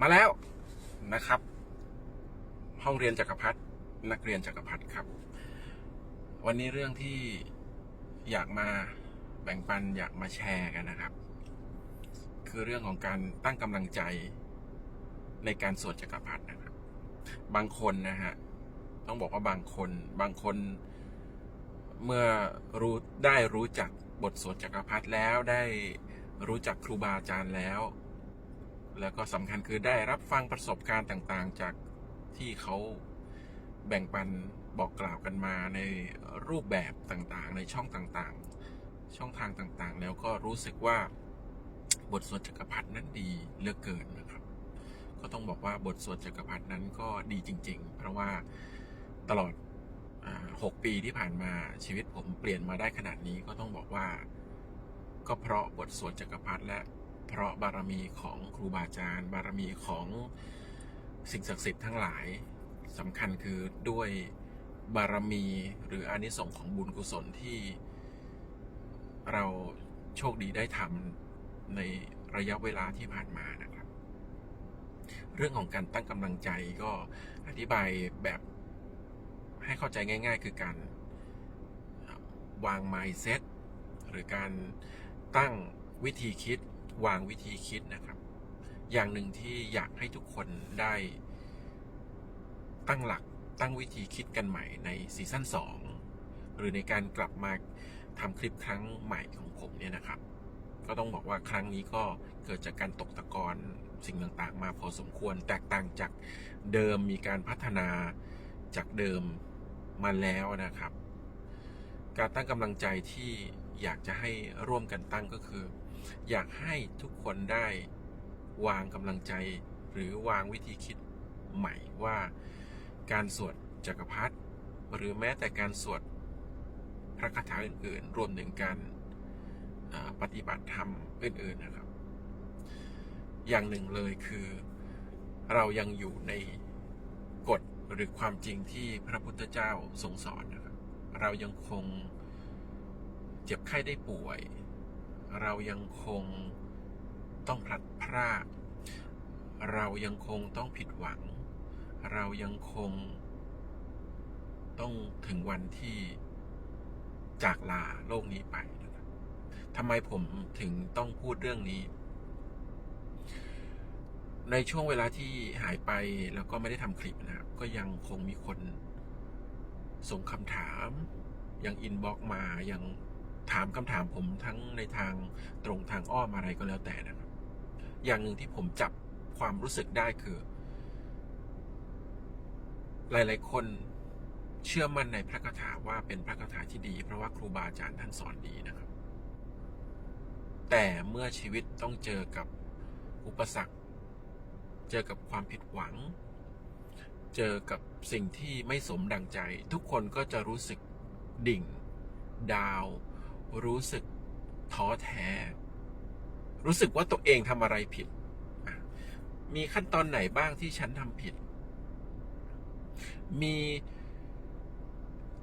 มาแล้วนะครับ ห้องเรียนจักรพรรดินักเรียนจักรพรรดิครับ วันนี้เรื่องที่อยากมาแบ่งปันอยากมาแชร์กันนะครับ คือเรื่องของการตั้งกำลังใจในการสวดจักรพรรดินะครับ บางคนนะฮะต้องบอกว่าบางคนบางคนเมื่อรู้ได้รู้จักบทสวดจักรพรรดิแล้วได้รู้จักครูบาอาจารย์แล้ว แล้วก็สำคัญคือได้รับฟังประสบการณ์ต่างๆ จากที่เขาแบ่งปันบอกกล่าวกันมาในรูปแบบต่างๆ ในช่องต่างๆ ช่องทางต่างๆ แล้วก็รู้สึกว่าบทสวดจักรพรรดินั้นดีเหลือกเกินนะครับ ก็ต้องบอกว่าบทสวดจักรพรรดินั้นก็ดีจริง ๆ เพราะว่าตลอดหกปีที่ผ่านมาชีวิตผมเปลี่ยนมาได้ขนาดนี้ก็ต้องบอกว่า ก็เพราะบทสวดจักรพรรดิและ เพราะบารมีของครูบาอาจารย์ บารมีของสิ่งศักดิ์สิทธิ์ทั้งหลายสำคัญคือด้วยบารมีหรืออานิสงส์ของบุญกุศลที่เราโชคดีได้ทำในระยะเวลาที่ผ่านมานะครับ เรื่องของการตั้งกำลังใจก็อธิบายแบบให้เข้าใจง่าย ๆ คือการวาง mindset หรือการตั้งวิธีคิด วางวิธีคิดนะครับ อย่างหนึ่งที่อยากให้ทุกคนได้ ตั้งหลักตั้งวิธีคิดกันใหม่ในซีซั่น2หรือในการกลับมาทำคลิปครั้งใหม่ของผมเนี่ยนะครับ ก็ต้องบอกว่าครั้งนี้ก็เกิดจากการตกตะกอนสิ่งต่างๆ มาพอสมควรแตกต่างจากเดิมมีการพัฒนาจากเดิมมาแล้วนะครับ การตั้งกำลังใจที่อยากจะให้ร่วมกันตั้งก็คือ อยากให้ทุกคนได้วางกำลังใจ หรือวางวิธีคิดใหม่ว่าการสวดจักรพรรดิหรือแม้แต่การสวดพระคาถาอื่น ๆ รวมถึงการปฏิบัติธรรมอื่น ๆนะครับ อย่างหนึ่งเลยคือเรายังอยู่ในกฎหรือความจริงที่พระพุทธเจ้าทรงสอนนะครับ เรายังคงเจ็บไข้ได้ป่วย เรายังคงต้องพลัดพราก เรายังคงต้องผิดหวัง เรายังคงต้องถึงวันที่จากลาโลกนี้ไปนะครับทำไมผมถึงต้องพูดเรื่องนี้ ในช่วงเวลาที่หายไปแล้วก็ไม่ได้ทำคลิปนะครับ ก็ยังคงมีคนส่งคำถาม ยังอินบ็อกมา ยัง ถามคำถามผมทั้งในทางตรงทางอ้อมอะไรก็แล้วแต่นะครับ อย่างหนึ่งที่ผมจับความรู้สึกได้คือ หลาย ๆ คนเชื่อมั่นในพระคาถาว่าเป็นพระคาถาที่ดี เพราะว่าครูบาอาจารย์ท่านสอนดีนะครับ แต่เมื่อชีวิตต้องเจอกับอุปสรรค เจอกับความผิดหวัง เจอกับสิ่งที่ไม่สมดังใจ ทุกคนก็จะรู้สึกดิ่ง ดาว รู้สึกท้อแท้ รู้สึกว่าตัวเองทำอะไรผิด มีขั้นตอนไหนบ้างที่ฉันทำผิด มี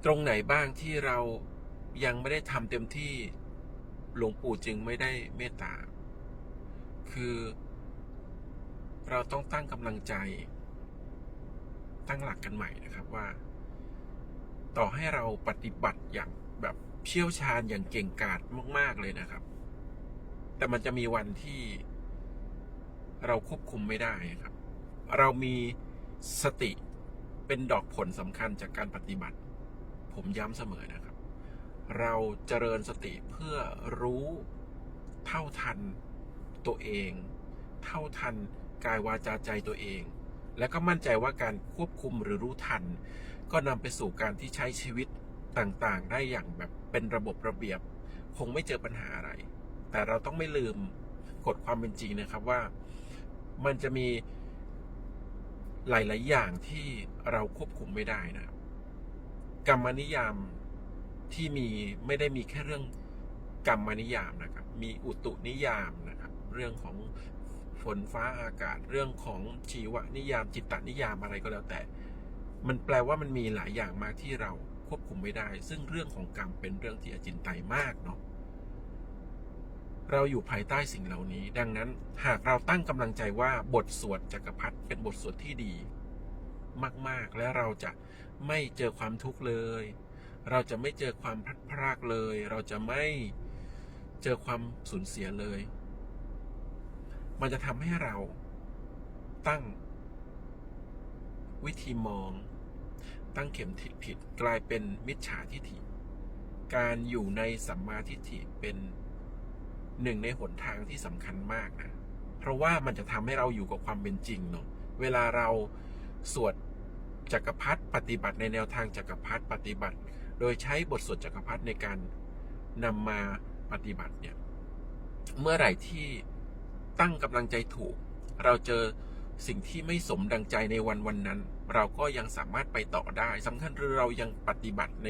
ตรงไหนบ้างที่เรายังไม่ได้ทำเต็มที่หลวงปู่จึงไม่ได้เมตตา คือเราต้องตั้งกำลังใจ ตั้งหลักกันใหม่นะครับว่า ต่อให้เราปฏิบัติอย่างแบบ เชี่ยวชาญอย่างเก่งกาจมาก ๆ เลยนะครับ แต่มันจะมีวันที่เราควบคุมไม่ได้ครับ เรามีสติเป็นดอกผลสำคัญจากการปฏิบัติ ผมย้ำเสมอนะครับ เราเจริญสติเพื่อรู้เท่าทันตัวเอง เท่าทันกายวาจาใจตัวเอง และก็มั่นใจว่าการควบคุมหรือรู้ทัน ก็นำไปสู่การที่ใช้ชีวิต ต่างๆ ได้อย่างแบบเป็นระบบระเบียบ คงไม่เจอปัญหาอะไร แต่เราต้องไม่ลืมกฎความเป็นจริงนะครับว่ามันจะมีหลาย ๆ อย่างที่เราควบคุมไม่ได้นะครับกรรมนิยามที่มีไม่ได้มีแค่เรื่องกรรมนิยามนะครับ มีอุตุนิยามนะครับ เรื่องของฝนฟ้าอากาศ เรื่องของชีวนิยามจิตตนิยามอะไรก็แล้วแต่ มันแปลว่ามันมีหลายอย่างมากที่เรา ควบคุมไม่ได้ ซึ่งเรื่องของกรรมเป็นเรื่องที่อจินไตยมากเนาะเราอยู่ภายใต้สิ่งเหล่านี้ ดังนั้นหากเราตั้งกำลังใจว่าบทสวดจักรพรรดิเป็นบทสวดที่ดี มากๆ และเราจะไม่เจอความทุกข์เลย เราจะไม่เจอความพลัดพรากเลย เราจะไม่เจอความสูญเสียเลย มันจะทำให้เราตั้งวิธีมอง ตั้งเข็มทิศผิดกลายเป็นมิจฉาทิฏฐิ การอยู่ในสัมมาทิฏฐิเป็นหนึ่งในหนทางที่สำคัญมากนะเพราะว่ามันจะทำให้เราอยู่กับความเป็นจริงเนาะเวลาเราสวดจักรพรรดิปฏิบัติในแนวทางจักรพรรดิปฏิบัติ โดยใช้บทสวดจักรพรรดิในการนำมาปฏิบัติเนี่ยเมื่อไหร่ที่ตั้งกำลังใจถูก เราเจอ สิ่งที่ไม่สมดังใจในวันวันนั้น เราก็ยังสามารถไปต่อได้สำคัญคือเรายังปฏิบัติใน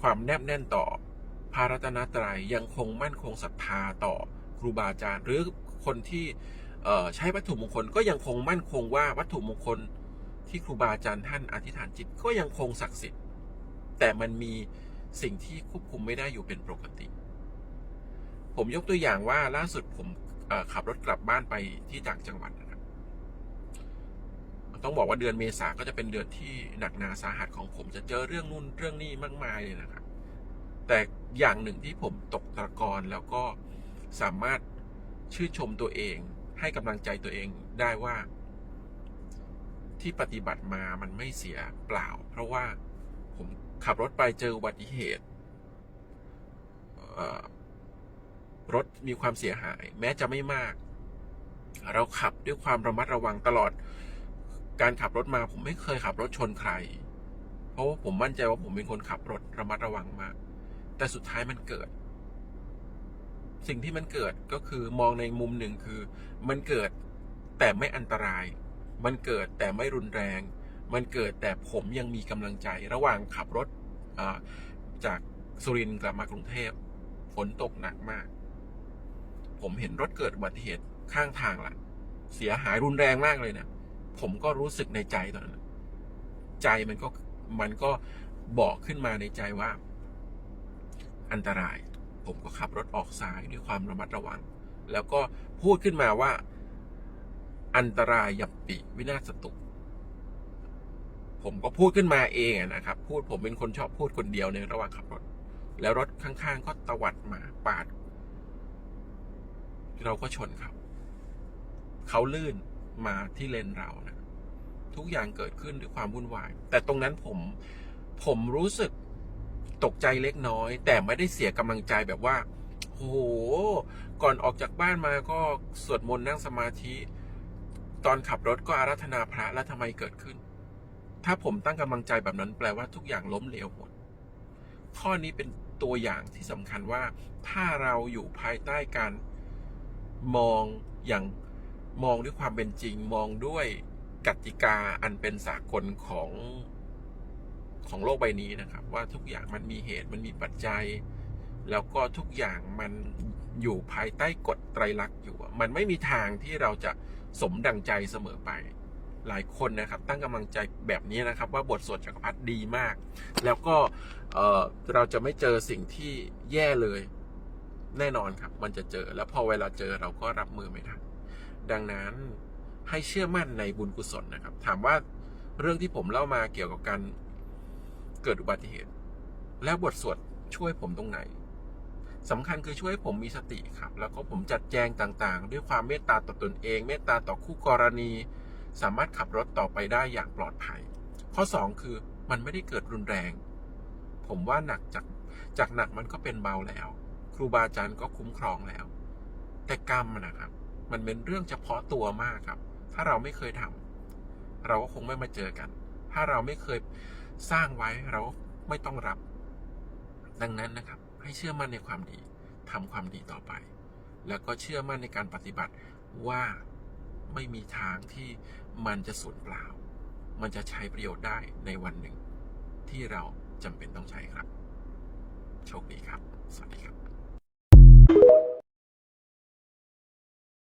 ความแนบแน่นต่อพระรัตนตรัยยังคงมั่นคงศรัทธาต่อครูบาอาจารย์ หรือคนที่ใช้วัตถุมงคลก็ยังคงมั่นคงว่าวัตถุมงคลที่ครูบาอาจารย์ท่านอธิษฐานจิตก็ยังคงศักดิ์สิทธิ์ แต่มันมีสิ่งที่ควบคุมไม่ได้อยู่เป็นปกติ ผมยกตัวอย่างว่าล่าสุดผมขับรถกลับบ้านไปที่ต่างจังหวัด ต้องบอกว่าเดือนเมษาก็จะเป็นเดือนที่หนักหนาสาหัสของผมจะเจอเรื่องนู่นเรื่องนี้มากมายเลยนะครับ แต่อย่างหนึ่งที่ผมตกตะกอนแล้วก็สามารถชื่นชมตัวเอง ให้กำลังใจตัวเองได้ว่า ที่ปฏิบัติมามันไม่เสียเปล่า เพราะว่าผมขับรถไปเจออุบัติเหตุรถมีความเสียหาย แม้จะไม่มาก เราขับด้วยความระมัดระวังตลอด การขับรถมาผมไม่เคยขับรถชนใคร เพราะว่าผมมั่นใจว่าผมเป็นคนขับรถระมัดระวังมาก แต่สุดท้ายมันเกิด สิ่งที่มันเกิดก็คือมองในมุมหนึ่งคือ มันเกิดแต่ไม่อันตราย มันเกิดแต่ไม่รุนแรง มันเกิดแต่ผมยังมีกำลังใจ ระหว่างขับรถจากสุรินทร์กลับมากรุงเทพฝนตกหนักมาก ผมเห็นรถเกิดอุบัติเหตุข้างทางละเสียหายรุนแรงมากเลยเนะี่ย ผมก็รู้สึกในใจตอนนั้นใจมันก็มันก็บอกขึ้นมาในใจว่า อันตราย ผมก็ขับรถออกซ้ายด้วยความระมัดระวัง แล้วก็พูดขึ้นมาว่า อันตรายยับปิวินาศตุผมก็พูดขึ้นมาเองนะครับ พูดผมเป็นคนชอบพูดคนเดียวในระหว่างขับรถ แล้วรถข้างๆก็ตวัดมาปาด เราก็ชนเขาเขาลื่น มาที่เลนเรานะทุกอย่างเกิดขึ้นด้วยความวุ่นวาย แต่ตรงนั้นผมผมรู้สึกตกใจเล็กน้อย แต่ไม่ได้เสียกำลังใจแบบว่าโอ้โหก่อนออกจากบ้านมาก็สวดมนต์นั่งสมาธิ ตอนขับรถก็อาราธนาพระแล้วทำไมเกิดขึ้น ถ้าผมตั้งกำลังใจแบบนั้นแปลว่าทุกอย่างล้มเหลวหมด ข้อนี้เป็นตัวอย่างที่สำคัญว่า ถ้าเราอยู่ภายใต้การมองอย่าง มองด้วยความเป็นจริงมองด้วยกติกาอันเป็นสากลของของโลกใบนี้นะครับ ว่าทุกอย่างมันมีเหตุมันมีปัจจัย แล้วก็ทุกอย่างมันอยู่ภายใต้กฎไตรลักษณ์อยู่ มันไม่มีทางที่เราจะสมดังใจเสมอไป หลายคนนะครับ ตั้งกำลังใจแบบนี้นะครับ ว่าบทสวดจักรพรรดิดีมาก แล้วก็เเราจะไม่เจอสิ่งที่แย่เลย แน่นอนครับ มันจะเจอแล้วพอเวลาเจอเราก็รับมือไม่ทัน ดังนั้นให้เชื่อมั่นในบุญกุศลนะครับ ถามว่าเรื่องที่ผมเล่ามาเกี่ยวกับการเกิดอุบัติเหตุ แล้วบทสวดช่วยผมตรงไหนสำคัญคือช่วยให้ผมมีสติครับ แล้วก็ผมจัดแจงต่างๆ ด้วยความเมตตาต่อตนเอง เมตตาต่อคู่กรณี สามารถขับรถต่อไปได้อย่างปลอดภัย ข้อ 2 คือมันไม่ได้เกิดรุนแรง ผมว่าหนักจากจากหนักมันก็เป็นเบาแล้ว ครูบาอาจารย์ก็คุ้มครองแล้ว แต่กรรมนะครับ มันเป็นเรื่องเฉพาะตัวมากครับ ถ้าเราไม่เคยทำเราก็คงไม่มาเจอกัน ถ้าเราไม่เคยสร้างไว้เราก็ไม่ต้องรับ ดังนั้นนะครับ ให้เชื่อมั่นในความดีทำความดีต่อไป แล้วก็เชื่อมั่นในการปฏิบัติว่าไม่มีทางที่มันจะสูญเปล่า มันจะใช้ประโยชน์ได้ในวันหนึ่ง ที่เราจำเป็นต้องใช้ครับ โชคดีครับ สวัสดีครับ